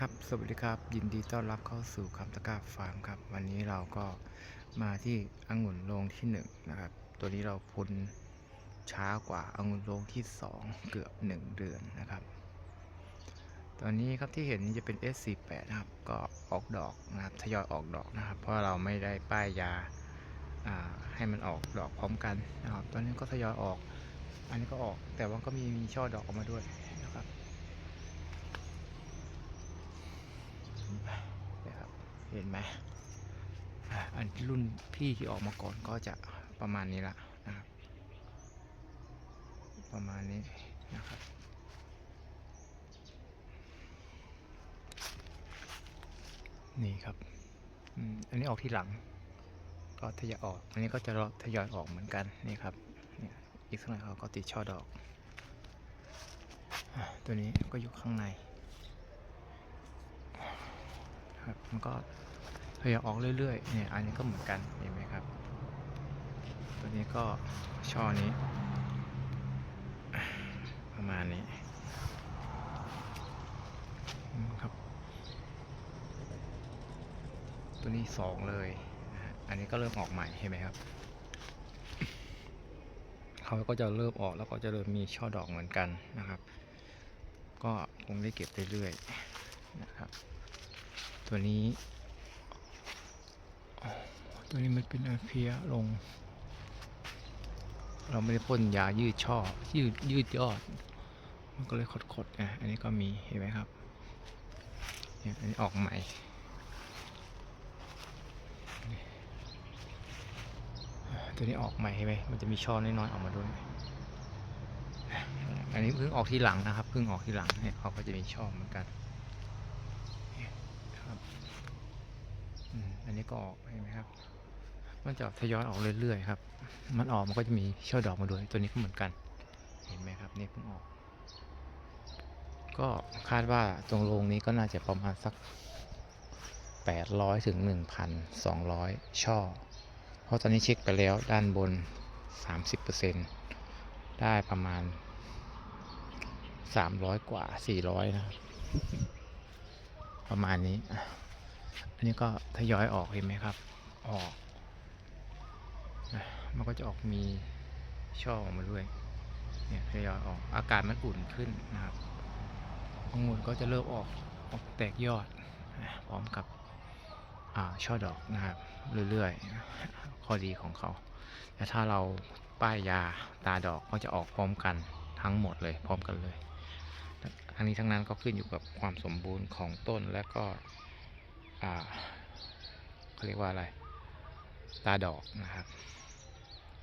ครับ สวัสดีครับ ยินดีต้อนรับเข้าสู่คำตะก้าฟาร์มครับ วันนี้เราก็มาที่องุ่นโรงที่หนึ่งนะครับ ตัวนี้เราพ้นช้ากว่าองุ่นโรงที่สองเกือบหนึ่งเดือนนะครับ ตอนนี้ครับที่เห็นจะเป็น S48 นะครับ ก็ออกดอกนะครับทยอยออกดอกนะครับ เพราะเราไม่ได้ป้ายยาอ่าให้มันออกดอกพร้อมกันนะครับ ตอนนี้ก็ทยอยออก อันนี้ก็ออก แต่ว่าก็มีมีช่อดอกออกมาด้วยนะครับ นะครับ เห็นไหมอันรุ่นพี่ที่ออกมาก่อนก็จะประมาณนี้ละนะครับ ประมาณนี้นะครับนี่ครับอันนี้ออกที่หลัง ก็ทยอยออก อันนี้ก็จะรอทยอยออกเหมือนกันนี่ครับนี่อีกสักหน่อยเขาก็ติดช่อดอกอตัวนี้ก็อยู่ข้างในครับมันก็ ทยอยออกเรื่อยๆ เนี่ย อันนี้ก็เหมือนกัน เห็นไหมครับ ตัวนี้ก็ช่อนี้ ประมาณนี้ครับ ตัวนี้สองเลย อันนี้ก็เริ่มออกใหม่ เห็นไหมครับเขาก็จะเริ่มออกแล้วก็จะเริ่มมีช่อดอกเหมือนกันนะครับ ก็คงได้เก็บเรื่อยๆนะครับ ตัวนี้ ตัวนี้มันเป็นอาเพียลง เราไม่ได้พ่นยายืดช่อ ยืดยืดยอด มันก็เลยขดๆอะอันนี้ก็มีเห็นไหมครับเนี่ยอันนี้ออกใหม่ตัวนี้ออกใหม่เห็นไหมมันจะมีช่อน้อยๆออกมาด้วย อันนี้เพิ่งออกที่หลังนะครับ เพิ่งออกที่หลังเนี่ยเขาก็จะมีช่อเหมือนกันครับ อันนี้ก็ออกเห็นไหมครับ มันจะทยอยออกเรื่อยๆครับ มันออกมันก็จะมีช่อดอกมาด้วย ตัวนี้ก็เหมือนกัน เห็นไหมครับนี่เพิ่งออก ก็คาดว่าตรงโรงนี้ก็น่าจะประมาณสัก 800ถึง1,200 ช่อ เพราะตอนนี้เช็คไปแล้วด้านบน 30%ได้ประมาณ 300 กว่า 400 นะครับ ประมาณนี้ อันนี้ก็ทยอยออกเห็นไหมครับ ออก มันก็จะออกมีช่อออกมาด้วยเนี่ยทยอยออกอากาศมันอุ่นขึ้นนะครับองุ่นก็จะเริ่มออกออกแตกยอดพร้อมกับช่อดอกนะครับเรื่อยๆข้อดีของเขา แต่ถ้าเราป้ายยาตาดอกก็จะออกพร้อมกันทั้งหมดเลยพร้อมกันเลยทั้งนี้ทั้งนั้นก็ขึ้นอยู่กับความสมบูรณ์ของต้นและก็เขาเรียกว่าอะไร ตาดอกนะครับ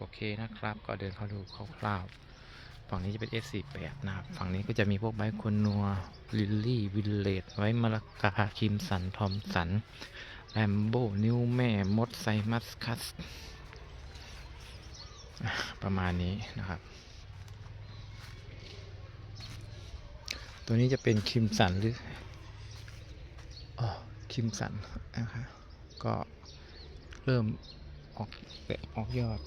โอเคนะครับ ก็เดินเข้าดูคร่าวๆฝั่งนี้จะเป็น S48 นะครับ ฝั่งนี้ก็จะมีพวกใบคนนัวลิลลี่วิลเลตไว้มะลกาคิมสัน ทอมสันแลมโบนิวแม่มดไซมัสคัส ประมาณนี้นะครับ ตัวนี้จะเป็นคิมสันหรืออ๋อคิมสันนะครับก็เริ่มออกแตะออกยอด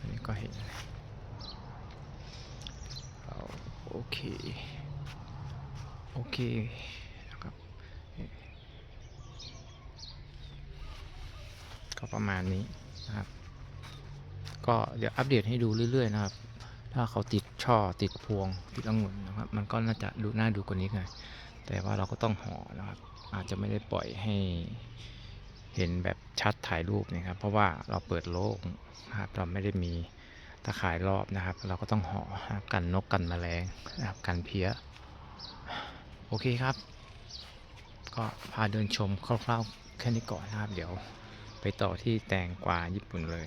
อันนี้ก็เห็นเอาโอเค โอเคนะครับก็ประมาณนี้นะครับ ก็เดี๋ยวอัปเดตให้ดูเรื่อย ๆ นะครับ ถ้าเขาติดช่อติดพวงติดองุ่นนะครับ มันก็น่าจะดูน่าดูกว่านี้หน่อยแต่ว่าเราก็ต้องห่อนะครับ อาจจะไม่ได้ปล่อยให้ เห็นแบบชัดถ่ายรูปนะครับ เพราะว่าเราเปิดโล่งนะครับเราไม่ได้มีตะข่ายรอบนะครับ เราก็ต้องห่อนะกันนกกันแมลงนะครับกันเพี้ยโอเคครับ ก็พาเดินชมคร่าวๆแค่นี้ก่อนนะครับ เดี๋ยวไปต่อที่แตงกวาญี่ปุ่นเลย